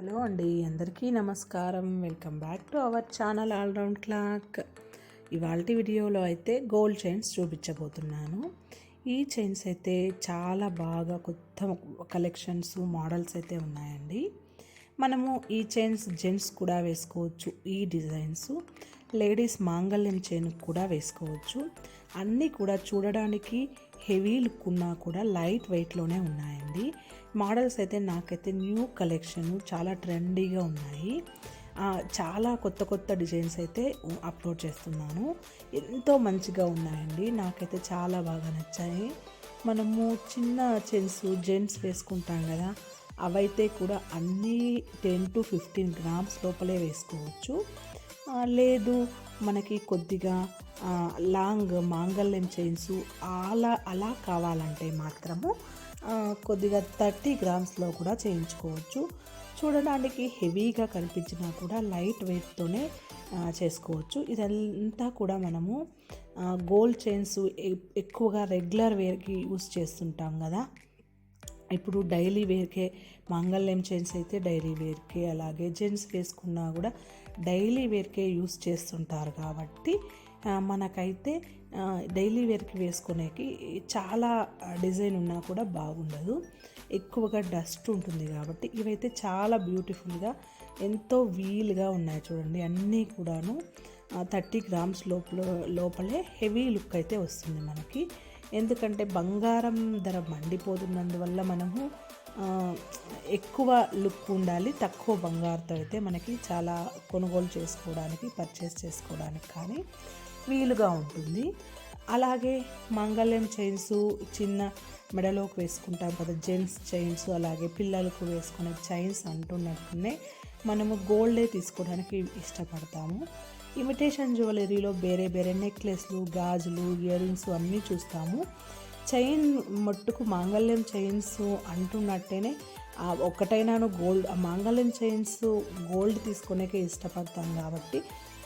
Hello అండి అందరికీ నమస్కారం. Welcome back to our channel all round clock. ఇవాళ వీడియోలో అయితే గోల్డ్ చైన్స్ చూపించబోతున్నాను. ఈ చైన్స్ అయితే చాలా బాగా కొత్త కలెక్షన్స్ మోడల్స్ అయితే ఉన్నాయండి. మనము ఈ చైన్స్ జెంట్స్ కూడా వేసుకోవచ్చు ఈ డిజైన్స్. లేడీస్ మాంగళ్యం చైన్ కూడా వేసుకోవచ్చు. అన్నీ కూడా చూడడానికి హెవీ లుక్ ఉన్నా కూడా లైట్ వెయిట్లోనే ఉన్నాయండి. మోడల్స్ అయితే నాకైతే న్యూ కలెక్షన్ చాలా ట్రెండీగా ఉన్నాయి. చాలా కొత్త కొత్త డిజైన్స్ అయితే అప్లోడ్ చేస్తున్నాను. ఎంతో మంచిగా ఉన్నాయండి. నాకైతే చాలా బాగా నచ్చాయి. మనము చిన్న చెన్స్ జెంట్స్ వేసుకుంటాం కదా అవైతే కూడా అన్నీ టెన్ టు ఫిఫ్టీన్ గ్రామ్స్ లోపలే వేసుకోవచ్చు. లేదు మనకి కొద్దిగా లాంగ్ మాంగళ్యం చైన్స్ అలా అలా కావాలంటే మాత్రము కొద్దిగా థర్టీ గ్రామ్స్లో కూడా చేయించుకోవచ్చు. చూడడానికి హెవీగా కనిపించినా కూడా లైట్ వెయిట్తోనే చేసుకోవచ్చు. ఇదంతా కూడా మనము గోల్డ్ చైన్స్ ఎక్కువగా రెగ్యులర్ వేర్కి యూస్ చేస్తుంటాం కదా. ఇప్పుడు డైలీ వేర్కే మాంగళ్యం చైన్స్ అయితే డైలీ వేర్కే అలాగే జెంట్స్ వేసుకున్నా కూడా డైలీ వేర్కే యూస్ చేస్తుంటారు కాబట్టి మనకైతే డైలీ వేర్కి వేసుకునేకి చాలా డిజైన్ ఉన్నా కూడా బాగుండదు. ఎక్కువగా డస్ట్ ఉంటుంది కాబట్టి ఇవైతే చాలా బ్యూటిఫుల్గా ఎంతో వీల్గా ఉన్నాయి చూడండి. అన్నీ కూడాను థర్టీ గ్రామ్స్ లోపల లోపలే హెవీ లుక్ అయితే వస్తుంది మనకి. ఎందుకంటే బంగారం ధర మండిపోతున్నందువల్ల మనము ఎక్కువ లుక్ ఉండాలి తక్కువ బంగారుతో అయితే మనకి చాలా కొనుగోలు చేసుకోవడానికి పర్చేస్ చేసుకోవడానికి కానీ వీలుగా ఉంటుంది. అలాగే మంగళ్యం చైన్స్ చిన్న మెడలోకి వేసుకుంటాం కదా జెంట్స్ చైన్స్ అలాగే పిల్లలకు వేసుకునే చైన్స్ అంటున్నట్టునే మనము గోల్డే తీసుకోవడానికి ఇష్టపడతాము. ఇమిటేషన్ జ్యువెలరీలో వేరే వేరే నెక్లెస్లు గాజులు ఇయర్ రింగ్స్ అన్నీ చూస్తాము. చైన్ మట్టుకు మాంగళ్యం చైన్స్ అంటున్నట్టేనే ఒక్కటైనాను గోల్డ్ ఆ మాంగళ్యం చైన్స్ గోల్డ్ తీసుకునేకే ఇష్టపడతాం కాబట్టి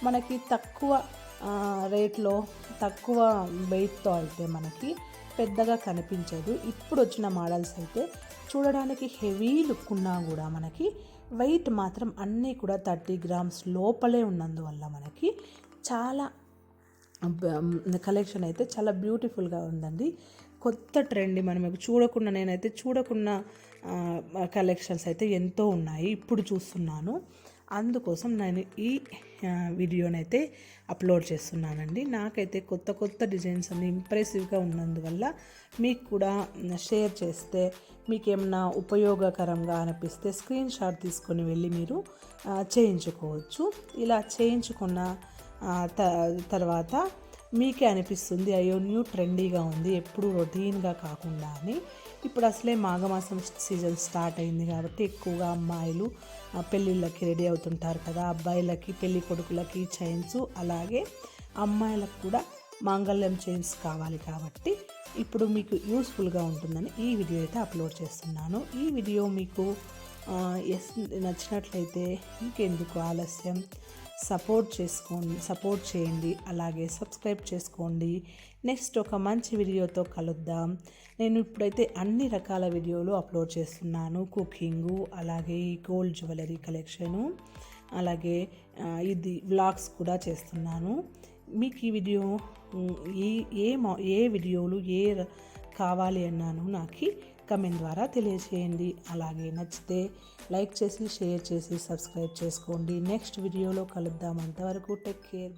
మనకి తక్కువ రేట్లో తక్కువ వెయిట్తో అయితే మనకి పెద్దగా కనిపించదు. ఇప్పుడు వచ్చిన మోడల్స్ అయితే చూడడానికి హెవీ లుక్ ఉన్నా కూడా మనకి వెయిట్ మాత్రం అన్నీ కూడా థర్టీ గ్రామ్స్ లోపలే ఉన్నందువల్ల మనకి చాలా కలెక్షన్ అయితే చాలా బ్యూటిఫుల్గా ఉందండి. కొత్త ట్రెండ్ మనం చూడకుండా నేనైతే చూడకుండా కలెక్షన్స్ అయితే ఎంతో ఉన్నాయి. ఇప్పుడు చూస్తున్నాను. అందుకోసం నేను ఈ వీడియోనైతే అప్లోడ్ చేస్తున్నానండి. నాకైతే కొత్త కొత్త డిజైన్స్ అన్ని ఇంప్రెసివ్గా ఉన్నందువల్ల మీకు కూడా షేర్ చేస్తే మీకేమన్నా ఉపయోగకరంగా అనిపిస్తే స్క్రీన్ షాట్ తీసుకొని వెళ్ళి మీరు చేయించుకోవచ్చు. ఇలా చేయించుకున్న తర్వాత మీకే అనిపిస్తుంది అయ్యో న్యూ ట్రెండీగా ఉంది ఎప్పుడు రొటీన్గా కాకుండా అని. ఇప్పుడు అసలే మాఘమాసం సీజన్ స్టార్ట్ అయింది కాబట్టి ఎక్కువగా అమ్మాయిలు పెళ్ళిళ్ళకి రెడీ అవుతుంటారు కదా. అబ్బాయిలకి పెళ్ళి కొడుకులకి చైన్స్ అలాగే అమ్మాయిలకు కూడా మాంగళ్యం చైన్స్ కావాలి కాబట్టి ఇప్పుడు మీకు యూస్ఫుల్గా ఉంటుందని ఈ వీడియో అయితే అప్లోడ్ చేస్తున్నాను. ఈ వీడియో మీకు ఎస్ నచ్చినట్లయితే ఇంకెందుకు ఆలస్యం? సపోర్ట్ చేసుకోండి సపోర్ట్ చేయండి అలాగే సబ్స్క్రైబ్ చేసుకోండి. నెక్స్ట్ ఒక మంచి వీడియోతో కలుద్దాం. నేను ఇప్పుడైతే అన్ని రకాల వీడియోలు అప్లోడ్ చేస్తున్నాను. కుకింగు అలాగే గోల్డ్ జ్యువెలరీ కలెక్షను అలాగే ఇది వ్లాగ్స్ కూడా చేస్తున్నాను. మీకు ఈ వీడియో ఏ ఏ ఏ వీడియోలు ఏ కావాలి అన్నాను నాకు కమెంట్ ద్వారా తెలియజేయండి. అలాగే నచ్చితే లైక్ చేసి షేర్ చేసి సబ్స్క్రైబ్ చేసుకోండి. నెక్స్ట్ వీడియోలో కలుద్దాం. అంతవరకు టెక్ కేర్